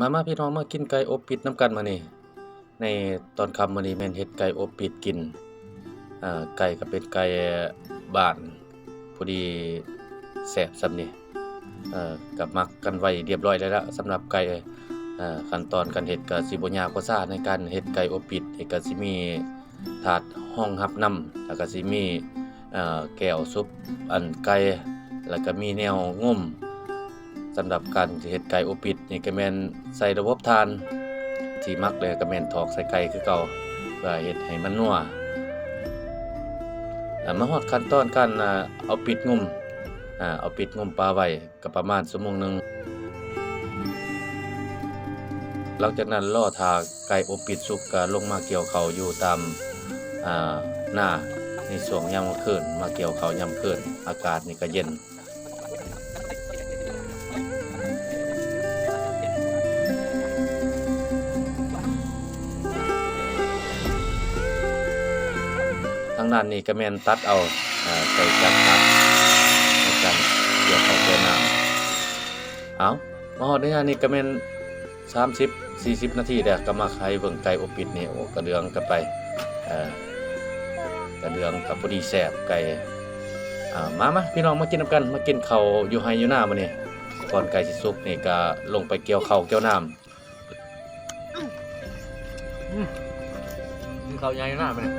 มามาพี่น้องมากินไก่อบปิดน้ำกันมานี่ในตอนคำมื้อนี้แม่นเฮ็ดไก่อบปิดกินอ่าไก่ก็เป็นไก่บ้านพอดีแซ่บซำนี่เอ่อกับมักกันไว้เรียบร้อยแล้วละสำหรับไก่เอ่อขั้นตอนการเฮ็ดก็สิบ่ยากกว่าซาในการเฮ็ดไก่อบปิดนี่ก็สิมีถาดห้องรับน้ำแล้วก็สิมีเอ่แก้วซุปอันไก่แล้วก็มีแนวง่ม สำหรับการเฮ็ดไก่อบปิดนี่ก็แม่นใส่ระบบทาน ที่มักเลยก็แม่นถอกใส่ไก่คือเก่าเพื่อเฮ็ดให้มันนัวมาฮอดขั้นตอนการเอาปิดงุ่มอ่าเอาปิดงุ่มปลาไว้ก็ประมาณชั่วโมงหนึงหลังจากนั้นรอทาไก่อบปิดสุกก็ลงมาเกี่ยวเขาอยู่ตามอ่าหน้าในช่วงยามคืนมาเกี่ยวเขายามคืนอากาศนี่ก็เย็นางด้านนี้ก็แม่นตัดเอาอ่าใส่จัดตัดในการเกี่ยวเข้าตัวน้ำเอามาฮอดในงานนี้ก็แม่น30 40นาทีแล้วก็มาไขเบิ่งไก่อบปิดนี่โอ้กระเดืองกันไปกระเดืองกับพอดีแซ่บไก่มามาพี่น้องมากินน้ำกันมากินข้าวอยู่ไฮอยู่หน้ามื้อนี้ก่อนไก่สิสุกนี่ก็ลงไปเกี่ยวข้าวเกี่ยวน้ำกินข้าวใหญ่หน้าไปเนี่ย